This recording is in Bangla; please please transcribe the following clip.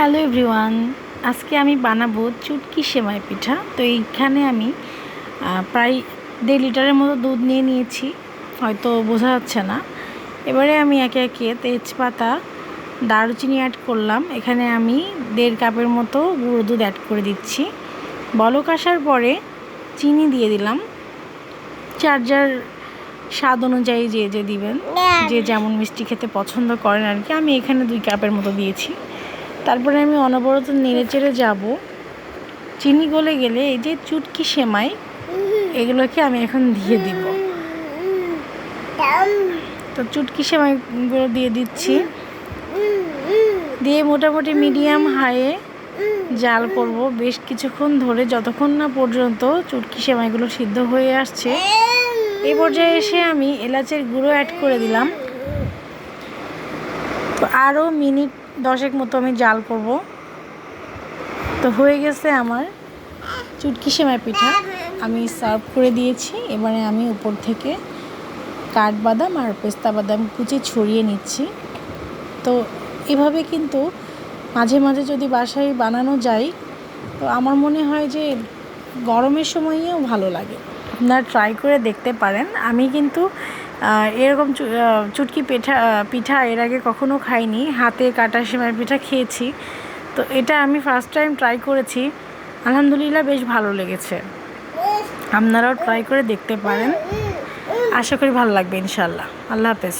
হ্যালো এভরিওয়ান, আজকে আমি বানাবো চুটকি সেমাই পিঠা। তো এইখানে আমি প্রায় দেড় লিটারের মতো দুধ নিয়ে নিয়েছি, হয়তো বোঝা যাচ্ছে না। এবারে আমি একে একে তেজপাতা, দারুচিনি অ্যাড করলাম। এখানে আমি দেড় কাপের মতো গুঁড়ো দুধ অ্যাড করে দিচ্ছি। বলক আসার পরে চিনি দিয়ে দিলাম। যার স্বাদ অনুযায়ী যে যে দিবেন, যে যেমন মিষ্টি খেতে পছন্দ করেন আর কি, আমি এখানে দুই কাপের মতো দিয়েছি। তারপরে আমি অনবরত নেড়ে চেড়ে যাব। চিনি গলে গেলে এই যে চুটকি সেমাই, এগুলোকে আমি এখন দিয়ে দিব। তো চুটকি সেমাইগুলো দিয়ে দিচ্ছি। দিয়ে মোটামুটি মিডিয়াম হাইয়ে জাল করব। বেশ কিছুক্ষণ ধরে যতক্ষণ না পর্যন্ত চুটকি সেমাইগুলো সিদ্ধ হয়ে আসছে এই পর্যায়ে এসে আমি এলাচের গুঁড়ো অ্যাড করে দিলাম। তো আরও মিনিট দশেক মতো আমি জাল করব। তো হয়ে গেছে আমার চুটকি সেমাই পিঠা। আমি সার্ভ করে দিয়েছি, এবারে আমি উপর থেকে কাঠবাদাম আর পেস্তা বাদাম কুচি ছড়িয়ে নিচ্ছি। তো এভাবে কিন্তু মাঝে মাঝে যদি বাসায় বানানো যায়, তো আমার মনে হয় যে গরমের সময়েও ভালো লাগে। আপনারা ট্রাই করে দেখতে পারেন। আমি কিন্তু এরকম চুটকি পিঠা পিঠা এর আগে কখনো খাইনি। হাতে কাটা সেমাই পিঠা খেয়েছি। তো এটা আমি ফার্স্ট টাইম ট্রাই করেছি। আলহামদুলিল্লাহ বেশ ভালো লেগেছে। আপনারাও ট্রাই করে দেখতে পারেন। আশা করি ভালো লাগবে ইনশাল্লাহ আল্লাহ হাফেজ।